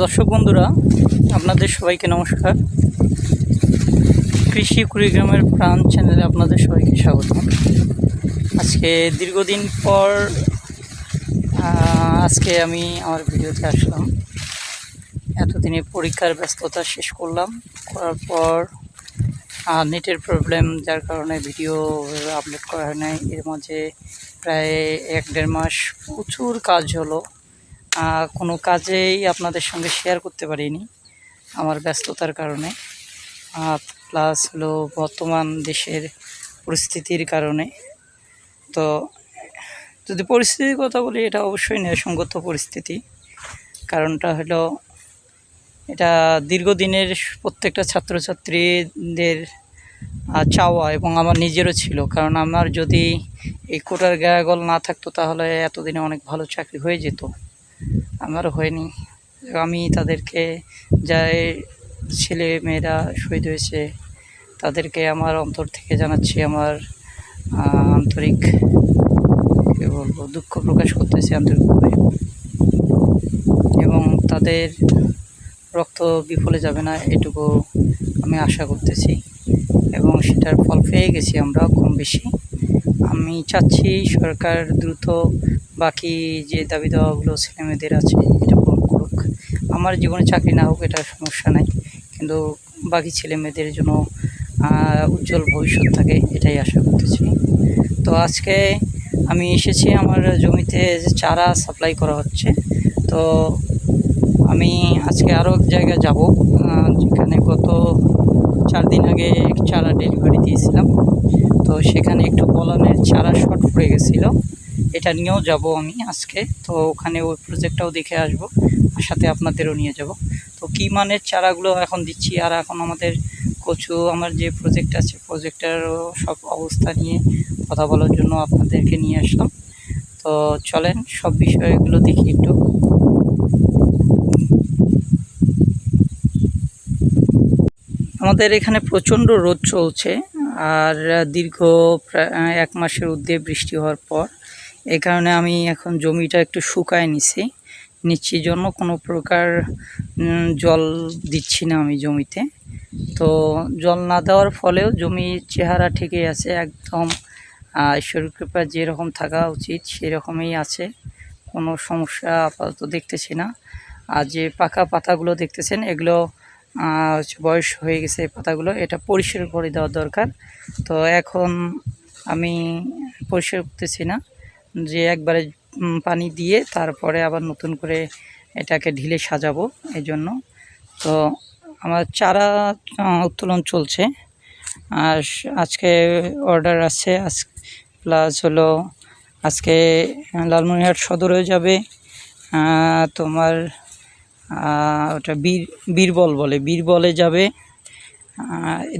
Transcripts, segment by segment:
দর্শক বন্ধুরা, আপনাদের সবাইকে নমস্কার। কৃষি কুড়িগ্রামের প্রাণ চ্যানেলে আপনাদের সবাইকে স্বাগত। আজকে দীর্ঘদিন পর আজকে আমি আমার ভিডিওতে আসলাম। এতদিনে পরীক্ষার ব্যস্ততা শেষ করলাম। করার পর নেটের প্রবলেম যার কারণে ভিডিও আপলোড করা হয় নাই। এর মাঝে প্রায় এক দেড় মাস প্রচুর কাজ হলো। কোনো কাজেই আপনাদের সঙ্গে শেয়ার করতে পারিনি আমার ব্যস্ততার কারণে। প্লাস হলো বর্তমান দেশের পরিস্থিতির কারণে। তো যদি পরিস্থিতির কথা বলি, এটা অবশ্যই ন্যায়সঙ্গত পরিস্থিতি। কারণটা হলো এটা দীর্ঘদিনের প্রত্যেকটা ছাত্রছাত্রীদের চাওয়া এবং আমার নিজেরও ছিল। কারণ আমার যদি এই কোটার গায়াগল না থাকতো, তাহলে এতদিনে অনেক ভালো চাকরি হয়ে যেত। আমারও হয়নি। আমি তাদেরকে যাই ছেলে মেয়েরা শহীদ হয়েছে, তাদেরকে আমার অন্তর থেকে জানাচ্ছি আমার আন্তরিক কী বলব, দুঃখ প্রকাশ করতেছি আন্তরিকভাবে। এবং তাদের রক্ত বিফলে যাবে না, এটুকু আমি আশা করতেছি। এবং সেটার ফল পেয়ে গেছি আমরা কম বেশি। আমি চাচ্ছি সরকার দ্রুত বাকি যে দাবি দাওয়াগুলো ছেলেমেয়েদের আছে, এটা পূরণ করুক। আমার জীবনে চাকরি না হোক, এটা সমস্যা নাই। কিন্তু বাকি ছেলে মেয়েদের জন্য উজ্জ্বল ভবিষ্যৎ থাকে, এটাই আশা করতেছি। তো আজকে আমি এসেছি, আমার জমিতে যে চারা সাপ্লাই করা হচ্ছে। তো আমি আজকে আরও এক জায়গায় যাব যেখানে গত চার দিন আগে চারা ডেলিভারি দিয়েছিলাম। তো সেখানে একটু বলানের চারা শর্ট পড়ে গেছিল। এটা নিয়েও যাব আমি আজকে। তো ওখানে ওই প্রজেক্টটাও দেখে আসব, আর সাথে আপনাদেরও নিয়ে যাব। তো কী মানের চারাগুলো এখন দিচ্ছি, আর এখন আমাদের কচু, আমার যে প্রজেক্ট আছে প্রজেক্টেরও সব অবস্থা নিয়ে কথা বলার জন্য আপনাদেরকে নিয়ে আসলাম। তো চলেন, সব বিষয়গুলো দেখি একটু। আমাদের এখানে প্রচণ্ড রোদ চলছে, আর দীর্ঘ প্রায়, এক মাসের ঊর্ধ্বে বৃষ্টি হওয়ার পর এই কারণে আমি এখন জমিটা একটু শুকায় নিছি। নিচ্ছি জন্য কোনো প্রকার জল দিচ্ছি না আমি জমিতে। তো জল না দেওয়ার ফলেও জমির চেহারা ঠিকই আছে একদম। আহ, ঈশ্বরের কৃপা যেরকম থাকা উচিত সেরকমই আছে। কোনো সমস্যা আপাতত দেখতেছি না। আর যে পাকা পাতাগুলো দেখতেছেন এগুলো বয়স হয়ে গেছে পাতাগুলো এটা পরিষ্কার করে দেওয়া দরকার। তো এখন আমি পরিষ্কার করতেছি না। যে একবারে পানি দিয়ে তারপরে আবার নতুন করে এটাকে ঢিলে সাজাবো এই জন্য তো আমার চারা উত্তোলন চলছে। আর আজকে অর্ডার আছে, আজ প্লাস হলো, আজকে লালমনিরহাট সদরেও যাবে তোমার ওটা বীর, বীরবল বলে, বীরবলে যাবে।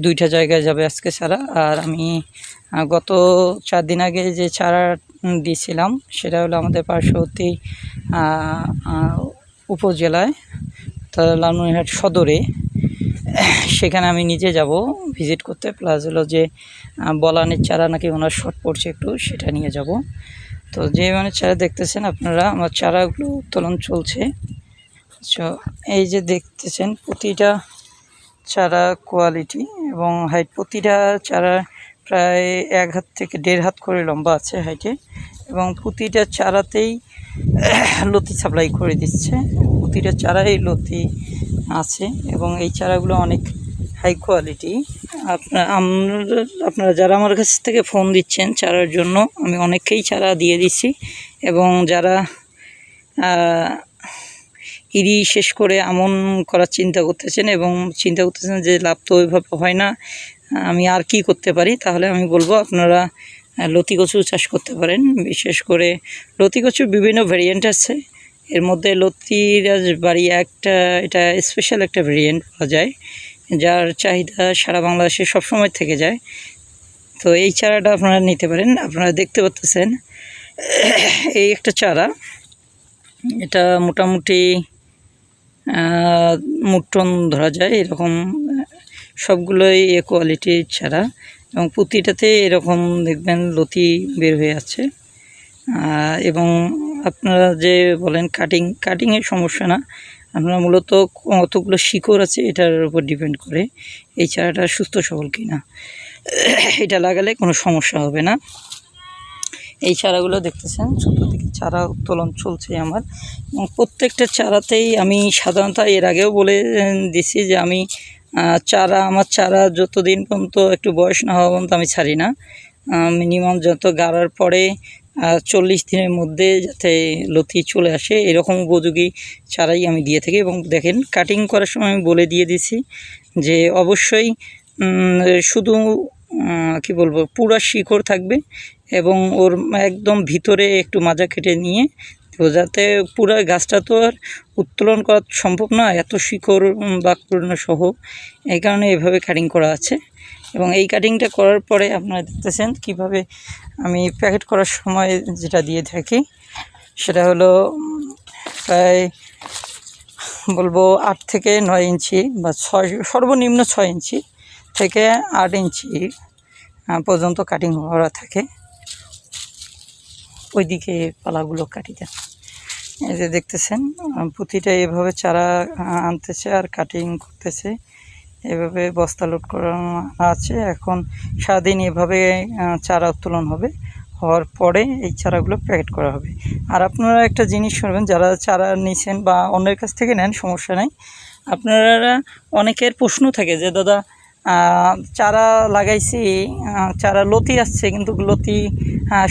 দুইটা জায়গায় যাবে আজকে ছাড়া। আর আমি গত চার দিন আগে যে চারা দিয়েছিলাম সেটা হলো আমাদের পার্শ্ববর্তী উপজেলায় তা লালমনিরহাট সদরে। সেখানে আমি নিজে যাব ভিজিট করতে, প্লাস হলো যে বলানের চারা নাকি ওনার শর্ট পড়ছে একটু, সেটা নিয়ে যাব। তো যে মানে চারা দেখতেছেন আপনারা, আমার চারাগুলো উত্তোলন চলছে। তো এই যে দেখতেছেন, প্রতিটা চারা কোয়ালিটি এবং হাইট প্রতিটা চারা প্রায় এক হাত থেকে দেড় হাত করে লম্বা আছে হাইটে এবং প্রতিটা চারাতেই লতি সাপ্লাই করে দিচ্ছে। প্রতিটা চারাই লতি আছে এবং এই চারাগুলো অনেক হাই কোয়ালিটি আপনার আপনারা যারা আমার কাছ থেকে ফোন দিচ্ছেন চারার জন্য, আমি অনেককেই চারা দিয়ে দিচ্ছি এবং যারা ইরি শেষ করে আমন করার চিন্তা করতেছেন এবং চিন্তা করতেছেন যে লাভ তো ওইভাবে হয় না, আমি আর কি করতে পারি? তাহলে আমি বলব আপনারা লতি কচু চাষ করতে পারেন, বিশেষ করে লতি কচুর বিভিন্ন ভেরিয়েন্ট আছে। এর মধ্যে লতিরাজ বাড়ি একটা, এটা স্পেশাল একটা ভেরিয়েন্ট পাওয়া যায়, যার চাহিদা সারা বাংলাদেশে সবসময় থেকে যায়। তো এই চারাটা আপনারা নিতে পারেন, আপনারা দেখতে পাচ্ছেন এই একটা চারা, এটা মোটামুটি মুটন ধরা যায়, এরকম, সবগুলোই এ কোয়ালিটির ছাড়া। এবং প্রতিটাতে এরকম দেখবেন লতি বের হয়ে আছে। এবং আপনারা যে বলেন কাটিং কাটিংয়ের সমস্যা না, আপনার মূলত কতগুলো শিকড় আছে এটার উপর ডিপেন্ড করে। এই চারাটা সুস্থ সবল কিনা, এটা লাগালে কোনো সমস্যা হবে না। এই চারাগুলো দেখতেছেন, ছোট থেকে চারা উত্তোলন চলছে আমার। এবং প্রত্যেকটা চারাতেই আমি সাধারণত এর আগেও বলে দিছি যে আমি চারা, আমার চারা যতদিন পর্যন্ত একটু বয়স না হওয়া পর্যন্ত আমি ছাড়ি না। মিনিমাম যত গাড়ার পরে চল্লিশ দিনের মধ্যে যাতে লতি চলে আসে, এরকম উপযোগী চারাই আমি দিয়ে থাকি। এবং দেখেন কাটিং করার সময় আমি বলে দিয়ে দিছি যে অবশ্যই শুধু কি বলব, পুরা শিকড় থাকবে এবং ওর একদম ভিতরে একটু মাজা কেটে নিয়ে, তো যাতে পুরো গাছটা তো আর উত্তোলন করা সম্ভব না, এত শিকড় বা পূর্ণ সহ, এই কারণে এভাবে কাটিং করা আছে। এবং এই কাটিংটা করার পরে আপনারা দেখতেছেন কীভাবে আমি প্যাকেট করার সময় যেটা দিয়ে থাকি, সেটা হলো, প্রায় বলব আট থেকে নয় ইঞ্চি বা ছয়, সর্বনিম্ন ছয় ইঞ্চি থেকে আট ইঞ্চি পর্যন্ত কাটিং করা থাকে। ওইদিকে পালাগুলো কাটি দেন। এই যে দেখতেছেন প্রতিটা এভাবে চারা আনতেছে আর কাটিং করতেছে। এভাবে বস্তা লোড করা আছে। এখন সারাদিন এভাবে চারা উত্তোলন হবে। হওয়ার পরে এই চারাগুলো প্যাকেট করা হবে। আর আপনারা একটা জিনিস শুনবেন, যারা চারা নিছেন বা অন্যের কাছ থেকে নেন, সমস্যা নেই। আপনারা অনেকের প্রশ্ন থাকে যে, দাদা চারা লাগাইছি চারা লতি আসছে, কিন্তু লতি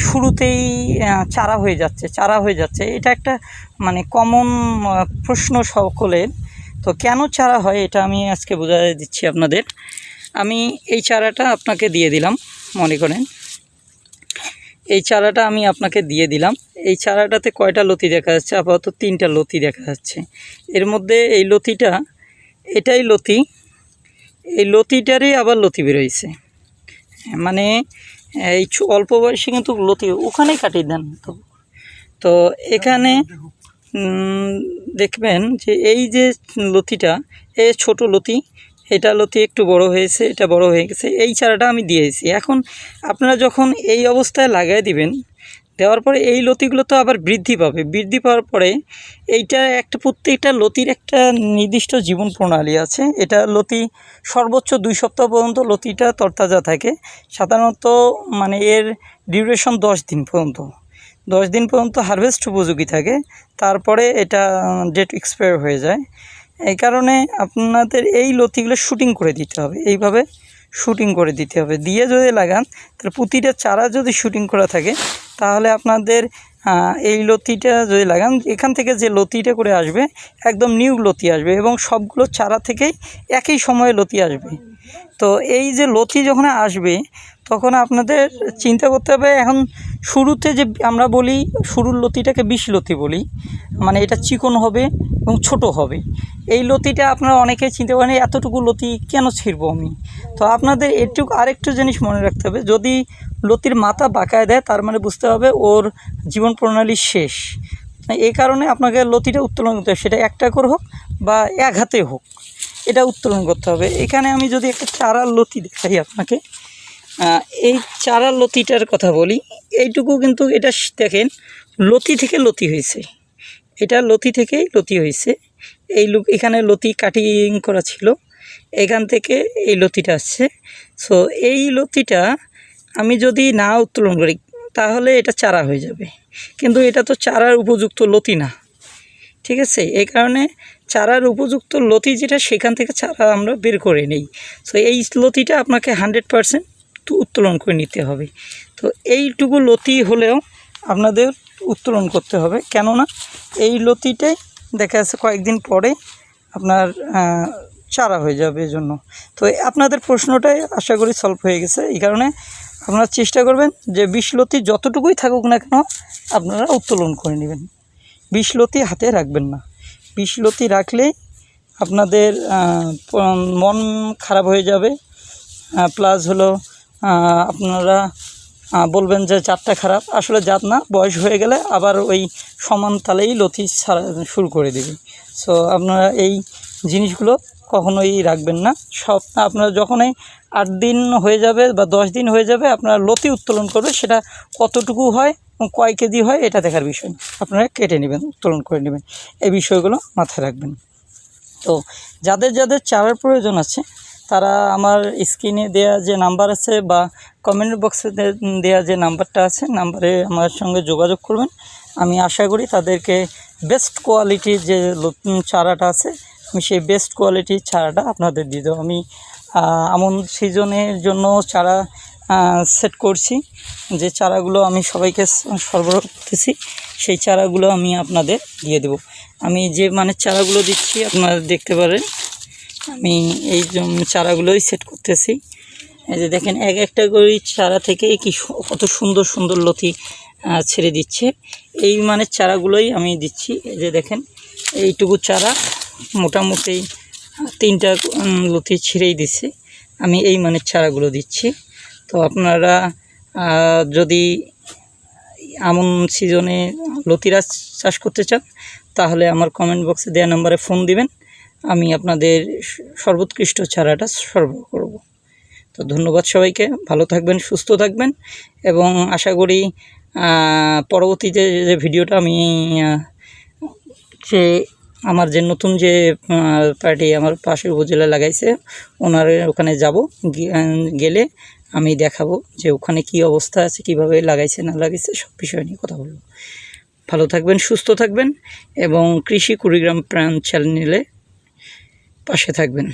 শুরুতেই চারা হয়ে যাচ্ছে, চারা হয়ে যাচ্ছে। এটা একটা মানে কমন প্রশ্ন সকলের। তো কেন চারা হয় এটা আমি আজকে বোঝাই দিচ্ছি আপনাদের। আমি এই চারাটা আপনাকে দিয়ে দিলাম, মনে করেন। এই চারাটা আমি আপনাকে দিয়ে দিলাম। এই চারাটাতে কয়টা লতি দেখা যাচ্ছে? আপাতত তিনটা লতি দেখা যাচ্ছে। এর মধ্যে এই লতিটা, এটাই লতি এই লতিটারই আবার লতি বেরোইছে মানে এই অল্প বয়সে কিন্তু লতি ওখানেই কাটিয়ে দেন। তো তো এখানে দেখবেন যে এই যে লতিটা এ ছোট লতি, এটা লতি একটু বড় হয়েছে, এটা বড় হয়ে গেছে, এই চারাটা আমি দিয়েছি। এখন আপনারা যখন এই অবস্থায় লাগাই দিবেন দেওয়ার পরে এই লতিগুলো তো আবার বৃদ্ধি পাবে। বৃদ্ধি পাওয়ার পরে এইটা একটা প্রত্যেকটা লতির একটা নির্দিষ্ট জীবন প্রণালী আছে। এটা লতি সর্বোচ্চ দুই সপ্তাহ পর্যন্ত লতিটা তরতাজা থাকে। সাধারণত মানে এর ডিউরেশন দশ দিন পর্যন্ত। দশ দিন পর্যন্ত হারভেস্ট উপযোগী থাকে। তারপরে এটা ডেট এক্সপায়ার হয়ে যায়। এই কারণে আপনাদের এই লতিগুলো শুটিং করে দিতে হবে। এইভাবে শুটিং করে দিতে হবে। দিয়ে যদি লাগান, তাহলে প্রতিটা চারা যদি শুটিং করা থাকে তাহলে আপনাদের এই লতিটা যদি লাগান, এখান থেকে যে লতিটা করে আসবে, একদম নিউ লতি আসবে এবং সবগুলো চারা থেকেই একই সময়ে লতি আসবে। তো এই যে লতি যখন আসবে, তখন আপনাদের চিন্তা করতে হবে, এখন শুরুতে যে আমরা বলি, শুরুর লতিটাকে বিষ লতি বলি মানে এটা চিকন হবে এবং ছোট হবে। এই লতিটা আপনারা অনেকে চিন্তা করেন এতটুকু লতি কেন ছিঁড়বো আমি? তো আপনাদের এটুকু আরেকটু জিনিস মনে রাখতে হবে, যদি লতির মাথা বাঁকায় দেয়, তার মানে বুঝতে হবে ওর জীবন প্রণালী শেষ। এই কারণে আপনাকে লতিটা উত্তোলন করতে হবে, সেটা একটা করে হোক বা এক হাতে হোক, এটা উত্তোলন করতে হবে। এখানে আমি যদি একটা চারার লতি দেখাই আপনাকে এই চারার লতিটার কথা বলি, এইটুকু কিন্তু এটা দেখেন, লতি থেকে লতি হয়েছে। এটা লতি থেকেই লতি হয়েছে। এই এখানে লতি কাটিং করা ছিল। এখান থেকে এই লতিটা আসছে। সো এই লতিটা আমি যদি না উত্তোলন করি, তাহলে এটা চারা হয়ে যাবে। কিন্তু এটা তো চারার উপযুক্ত লতি না। ঠিক আছে? এই কারণে চারার উপযুক্ত লতি যেটা, সেখান থেকে চারা আমরা বের করে নেই। তো এই লতিটা আপনাকে হান্ড্রেড পারসেন্ট উত্তোলন করে নিতে হবে। তো এইটুকু লতি হলেও আপনাদের উত্তোলন করতে হবে। কেননা এই লতিটাই দেখা যাচ্ছে কয়েকদিন পরে আপনার চারা হয়ে যাবে এজন্য। তো আপনাদের প্রশ্নটাই আশা করি সলভ হয়ে গেছে। এই কারণে আপনারা চেষ্টা করবেন যে বিষলতি যতটুকুই থাকুক না কেন আপনারা উত্তোলন করে নেবেন। বিষলতি হাতে রাখবেন না। বিষলতি রাখলেই আপনাদের মন খারাপ হয়ে যাবে। প্লাস হলো আপনারা বলবেন যে জাতটা খারাপ। আসলে জাত না, বয়স হয়ে গেলে আবার ওই সমান তালেই লতি ছাড়া শুরু করে দেবে। সো আপনারা এই জিনিসগুলো কখনোই রাখবেন না। সব আপনারা যখনই আট দিন হয়ে যাবে বা দশ দিন হয়ে যাবে, আপনারা লতি উত্তোলন করবে সেটা কতটুকু হয় এবং কয় কেজি হয়, এটা দেখার বিষয়। আপনারা কেটে নেবেন, উত্তোলন করে নেবেন। এই বিষয়গুলো মাথায় রাখবেন। তো যাদের যাদের চারার প্রয়োজন আছে, তারা আমার স্ক্রিনে দেওয়া যে নাম্বার আছে বা কমেন্ট বক্সে দেওয়া যে নাম্বারটা আছে, নাম্বারে আমার সঙ্গে যোগাযোগ করবেন। আমি আশা করি তাদেরকে বেস্ট কোয়ালিটির যে চারাটা আছে আমি সেই বেস্ট কোয়ালিটির চারাটা আপনাদের দিয়ে দেবো। আমি আমন সিজনের জন্য চারা সেট করছি। যে চারাগুলো আমি সবাইকে সরবরাহ করতেছি, সেই চারাগুলো আমি আপনাদের দিয়ে দেব। আমি যে মানের চারাগুলো দিচ্ছি, আপনারা দেখতে পারেন। আমি এই চারাগুলোই সেট করতেছি। এই যে দেখেন, এক একটা করে চারা থেকে কি কত সুন্দর সুন্দর লতি ছেড়ে দিচ্ছে। এই মানের চারাগুলোই আমি দিচ্ছি। এই যে দেখেন, এইটুকু চারা মোটামুটি তিনটা লতি ছিঁড়েই দিচ্ছে আমি এই মানের চারাগুলো দিচ্ছি। তো আপনারা যদি এমন সিজনে লতিরা চাষ করতে চান, তাহলে আমার কমেন্ট বক্সে দেওয়া নাম্বারে ফোন দিবেন। আমি আপনাদের সর্বোৎকৃষ্ট চারাটা সরবরাহ করব। তো ধন্যবাদ সবাইকে। ভালো থাকবেন, সুস্থ থাকবেন এবং আশা করি পরবর্তীতে যে ভিডিওটা আমি যে আমার যে নতুন যে পার্টি আমার পাশের উপজেলা লাগাইছে, ওনার ওখানে যাব গেলে আমি দেখাবো যে ওখানে কি অবস্থা আছে, কীভাবে লাগাইছে, না লাগাইছে, সব বিষয় নিয়ে কথা বলব। ভালো থাকবেন, সুস্থ থাকবেন এবং কৃষি কুড়িগ্রাম প্রাণ চ্যানেলে পাশে থাকবেন।